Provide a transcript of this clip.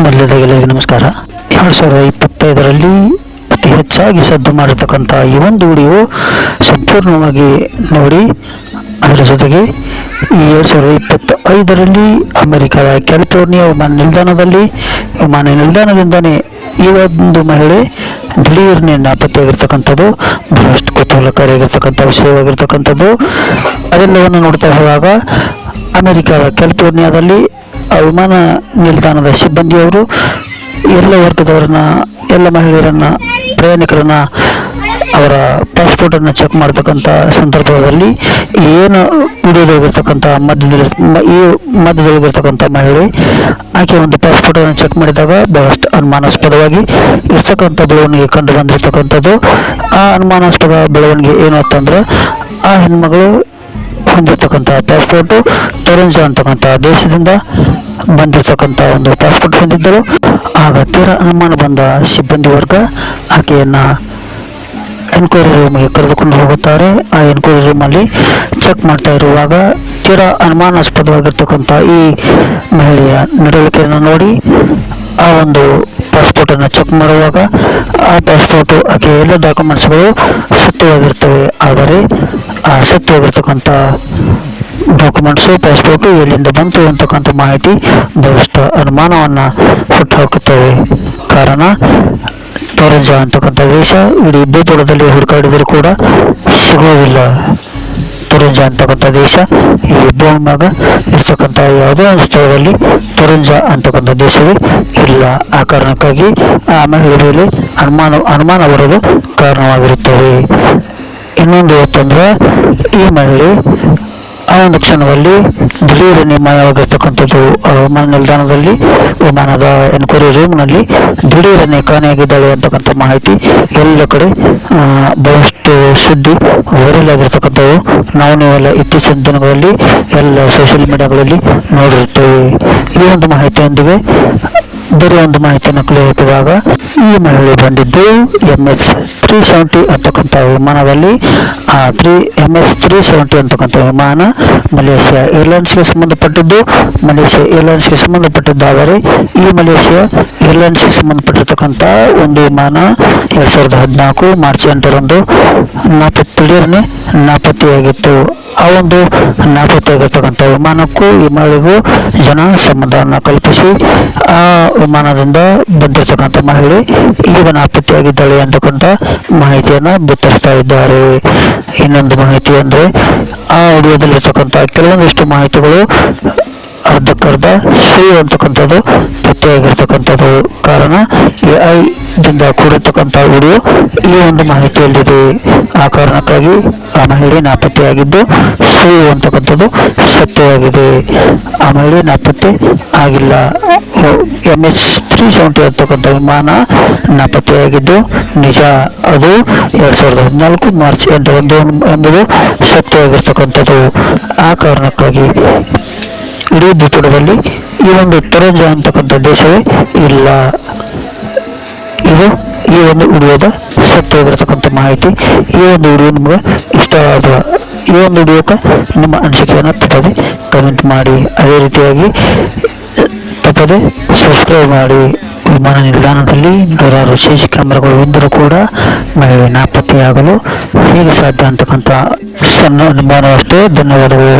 ಮೊದಲದಾಗಿ ಎಲ್ಲರಿಗೂ ನಮಸ್ಕಾರ. ಎರಡು ಸಾವಿರದ ಇಪ್ಪತ್ತೈದರಲ್ಲಿ ಅತಿ ಹೆಚ್ಚಾಗಿ ಸದ್ದು ಮಾಡಿರ್ತಕ್ಕಂಥ ಈ ಒಂದು ವಿಡಿಯೋ ಸಂಪೂರ್ಣವಾಗಿ ನೋಡಿ, ಅದರ ಜೊತೆಗೆ ಈ ಎರಡು ಸಾವಿರದ ಇಪ್ಪತ್ತ ಐದರಲ್ಲಿ ಅಮೆರಿಕದ ಕ್ಯಾಲಿಫೋರ್ನಿಯಾ ವಿಮಾನ ನಿಲ್ದಾಣದಲ್ಲಿ, ವಿಮಾನ ನಿಲ್ದಾಣದಿಂದನೇ ಈ ಒಂದು ಮಹಿಳೆ ದಿಢೀರ್ನೇ ನಾಪತ್ತೆಯಾಗಿರ್ತಕ್ಕಂಥದ್ದು, ಬಹಳಷ್ಟು ಕುತೂಹಲಕಾರಿಯಾಗಿರ್ತಕ್ಕಂಥ ವಿಷಯವಾಗಿರ್ತಕ್ಕಂಥದ್ದು. ಅದೆಲ್ಲವನ್ನು ನೋಡ್ತಾ ಹೋದಾಗ ಅಮೆರಿಕದ ಕ್ಯಾಲಿಫೋರ್ನಿಯಾದಲ್ಲಿ ವಿಮಾನ ನಿಲ್ದಾಣದ ಸಿಬ್ಬಂದಿಯವರು, ಎಲ್ಲ ವರ್ಗದವರನ್ನ, ಎಲ್ಲ ಮಹಿಳೆಯರನ್ನ, ಪ್ರಯಾಣಿಕರನ್ನ ಅವರ ಪಾಸ್ಪೋರ್ಟನ್ನು ಚೆಕ್ ಮಾಡ್ತಕ್ಕಂಥ ಸಂದರ್ಭದಲ್ಲಿ ಏನು ವಿಡಿಯೋದಲ್ಲಿರ್ತಕ್ಕಂಥ ಮಧ್ಯದಲ್ಲಿ ಈ ಈ ಮಧ್ಯದಲ್ಲಿರ್ತಕ್ಕಂಥ ಮಹಿಳೆ ಆಕೆ ಒಂದು ಪಾಸ್ಪೋರ್ಟನ್ನು ಚೆಕ್ ಮಾಡಿದಾಗ ಬಹಳಷ್ಟು ಅನುಮಾನಾಸ್ಪದವಾಗಿ ಇರ್ತಕ್ಕಂಥ ಬೆಳವಣಿಗೆ ಕಂಡು ಬಂದಿರತಕ್ಕಂಥದ್ದು. ಆ ಅನುಮಾನಾಸ್ಪದ ಬೆಳವಣಿಗೆ ಏನು ಅಂತಂದ್ರೆ ಆ ಹೆಣ್ಮಗಳು ಹೊಂದಿರತಕ್ಕಂಥ ಪಾಸ್ಪೋರ್ಟು ಟೊರೆನ್ಸೋ ಅಂತಕ್ಕಂಥ ದೇಶದಿಂದ ಬಂದಿರತಕ್ಕಂಥ ಒಂದು ಪಾಸ್ಪೋರ್ಟ್ ಹೊಂದಿದ್ದರು ಆಗ ತೀರ ಅನುಮಾನ ಬಂದ ಸಿಬ್ಬಂದಿ ವರ್ಗ ಆಕೆಯನ್ನು ಎನ್ಕ್ವೈರಿ ರೂಮಿಗೆ ಕರೆದುಕೊಂಡು ಹೋಗುತ್ತಾರೆ. ಆ ಎನ್ಕ್ವೈರಿ ರೂಮಲ್ಲಿ ಚೆಕ್ ಮಾಡ್ತಾ ಇರುವಾಗ ತೀರಾ ಅನುಮಾನಾಸ್ಪದವಾಗಿರ್ತಕ್ಕಂಥ ಈ ಮಹಿಳೆಯ ನಡವಳಿಕೆಯನ್ನು ನೋಡಿ ಆ ಒಂದು ಪಾಸ್ಪೋರ್ಟನ್ನು ಚೆಕ್ ಮಾಡುವಾಗ ಆ ಪಾಸ್ಪೋರ್ಟು ಆಕೆ ಎಲ್ಲ ಡಾಕ್ಯುಮೆಂಟ್ಸ್ಗಳು ಸತ್ಯವಾಗಿರ್ತವೆ. ಆದರೆ ಆ ಸತ್ಯವಾಗಿರ್ತಕ್ಕಂಥ ಡಾಕ್ಯುಮೆಂಟ್ಸು ಪಾಸ್ಪೋರ್ಟು ಎಲ್ಲಿಂದ ಬಂತು ಅಂತಕ್ಕಂಥ ಮಾಹಿತಿ ಬಹಳಷ್ಟು ಅನುಮಾನವನ್ನು ಹುಟ್ಟುಹಾಕುತ್ತವೆ. ಕಾರಣ ಟೊರೆಂಜ ಅಂತಕ್ಕಂಥ ದೇಶ ಇಡೀ ಭೂಪಟದಲ್ಲಿ ಹುಡುಕಾಡಿದರೂ ಕೂಡ ಸಿಗೋದಿಲ್ಲ ತೊರಂಜ ಅಂತಕ್ಕಂಥ ದೇಶ ಈ ಭೂಮಿಯಾಗ ಇರ್ತಕ್ಕಂಥ ಯಾವುದೇ ಒಂದು ಸ್ಥಳದಲ್ಲಿ ತೊರಂಜ ಅಂತಕ್ಕಂಥ ದೇಶವೇ ಇಲ್ಲ. ಆ ಕಾರಣಕ್ಕಾಗಿ ಆ ಮಹಿಳೆಯಲ್ಲಿ ಅನುಮಾನ ಅನುಮಾನ ಬರಲು ಕಾರಣವಾಗಿರುತ್ತವೆ. ಇನ್ನೊಂದು ಇವತ್ತಂದ್ರೆ ಈ ಮಹಿಳೆ ಆ ಒಂದು ಕ್ಷಣದಲ್ಲಿ ದಿಢೀರ್ ನಿರ್ಮಾಣವಾಗಿರ್ತಕ್ಕಂಥದ್ದು ವಿಮಾನ ನಿಲ್ದಾಣದಲ್ಲಿ, ವಿಮಾನದ ಎನ್ಕ್ವೈರಿ ರೂಮ್ನಲ್ಲಿ ದಿಢೀರನೆ ಕಾಣೆಯಾಗಿದ್ದಾಳೆ ಅಂತಕ್ಕಂಥ ಮಾಹಿತಿ ಎಲ್ಲ ಕಡೆ ಬಹಳಷ್ಟು ಸುದ್ದಿ ವೈರಲ್ ಆಗಿರ್ತಕ್ಕಂಥವು ನಾವು ನೀವೆಲ್ಲ ಇತ್ತೀಚಿನ ದಿನಗಳಲ್ಲಿ ಎಲ್ಲ ಸೋಷಿಯಲ್ ಮೀಡಿಯಾಗಳಲ್ಲಿ ನೋಡಿರುತ್ತೇವೆ. ಈ ಒಂದು ಮಾಹಿತಿಯೊಂದಿಗೆ ಬೇರೆ ಒಂದು ಮಾಹಿತಿಯನ್ನು ಕಲೆ ಹಾಕಿದಾಗ ಈ ಮಹಿಳೆ ಬಂದಿದ್ದು ಎಂ ಎಸ್ ತ್ರೀ ಸೆವೆಂಟಿ ಅಂತಕ್ಕಂಥ ವಿಮಾನದಲ್ಲಿ. ಆ three M S three seventy ಅಂತಕ್ಕಂಥ ವಿಮಾನ ಮಲೇಷ್ಯಾ ಏರ್ಲೈನ್ಸ್ಗೆ ಸಂಬಂಧಪಟ್ಟಿದ್ದು. ಮಲೇಷ್ಯಾ ಏರ್ಲೈನ್ಸ್ಗೆ ಸಂಬಂಧಪಟ್ಟಿದ್ದಾದರೆ ಈ ಮಲೇಷ್ಯಾ ಏರ್ಲೈನ್ಸ್ಗೆ ಸಂಬಂಧಪಟ್ಟಿರ್ತಕ್ಕಂಥ ಒಂದು ವಿಮಾನ ಎರಡು ಸಾವಿರದ ಹದಿನಾಲ್ಕು ಮಾರ್ಚ್ ಎಂಟರಂದು ನಾಪತ್ತಿಡೀರ್ನೆ ನಾಪತ್ತೆಯಾಗಿತ್ತು. ಆ ಒಂದು ನಾಪತ್ತೆಯಾಗಿರ್ತಕ್ಕಂಥ ವಿಮಾನಕ್ಕೂ ಮಹಿಳೆಗೂ ಜನ ಸಂಬಂಧವನ್ನು ಕಲ್ಪಿಸಿ ಆ ವಿಮಾನದಿಂದ ಬಂದಿರತಕ್ಕಂಥ ಮಹಿಳೆ ಈಗ ನಾಪತ್ತೆಯಾಗಿದ್ದಾಳೆ ಅಂತಕ್ಕಂಥ ಮಾಹಿತಿಯನ್ನು ಬಿತ್ತರಿಸ್ತಾ ಇದ್ದಾರೆ. ಇನ್ನೊಂದು ಮಾಹಿತಿ ಅಂದರೆ ಆ ಆಡಿಯೋದಲ್ಲಿರ್ತಕ್ಕಂಥ ಕೆಲವೊಂದಿಷ್ಟು ಮಾಹಿತಿಗಳು ಅರ್ಧಕ್ಕರ್ಧ ಸುಳ್ಳು ಅಂತಕ್ಕಂಥದ್ದು ಪತ್ತೆಯಾಗಿರ್ತಕ್ಕಂಥದ್ದು. ಕಾರಣ ಎ ಐದಿಂದ ಕೂಡಿರ್ತಕ್ಕಂಥ ವಿಡಿಯೋ ಈ ಒಂದು ಮಾಹಿತಿಯಲ್ಲಿದೆ. ಆ ಕಾರಣಕ್ಕಾಗಿ ಆ ಮಹಿಳೆ ನಾಪತ್ತೆಯಾಗಿದ್ದು ಸುಳ್ಳು ಅಂತಕ್ಕಂಥದ್ದು ಸತ್ಯವಾಗಿದೆ ಆ ಮಹಿಳೆ ನಾಪತ್ತೆ ಆಗಿಲ್ಲ. ಎಂ ಎಚ್ ತ್ರೀ ಸೆವೆಂಟಿ ಅಂತಕ್ಕಂಥ ವಿಮಾನ ನಾಪತ್ತೆಯಾಗಿದ್ದು ನಿಜ. ಅದು ಎರಡು ಸಾವಿರದ ಹದಿನಾಲ್ಕು ಮಾರ್ಚ್ ಎಂಟರಂದು ಎಂಬುದು ಸತ್ಯವಾಗಿರ್ತಕ್ಕಂಥದ್ದು ಆ ಕಾರಣಕ್ಕಾಗಿ ಇಡೀ ದ್ವಿತುಡದಲ್ಲಿ ಈ ಒಂದು ಟೊರೆಂಜ ಅಂತಕ್ಕಂಥ ದೇಶವೇ ಇಲ್ಲ. ಇದು ಈ ಒಂದು ವಿಡಿಯೋದ ಸತ್ಯವಾಗಿರತಕ್ಕಂಥ ಮಾಹಿತಿ. ಈ ಒಂದು ವಿಡಿಯೋ ನಿಮಗೆ ಇಷ್ಟವಾದ ಈ ಒಂದು ವಿಡಿಯೋಕ್ಕೆ ನಿಮ್ಮ ಅನಿಸಿಕೆಯನ್ನು ತಪ್ಪದೆ ಕಮೆಂಟ್ ಮಾಡಿ. ಅದೇ ರೀತಿಯಾಗಿ, ತಪ್ಪದೆ ಸಬ್ಸ್ಕ್ರೈಬ್ ಮಾಡಿ. ವಿಮಾನ ನಿಲ್ದಾಣದಲ್ಲಿ ನೂರಾರು ಸಿ ಕ್ಯಾಮ್ರಾಗಳು ಇದ್ದರೂ ಕೂಡ ಮಹಿಳೆ ನಾಪತ್ತೆಯಾಗಲು ಹೇಗೆ ಸಾಧ್ಯ ಅಂತಕ್ಕಂಥ ಸಣ್ಣ ಅನುಮಾನವಷ್ಟೇ. ಧನ್ಯವಾದಗಳು.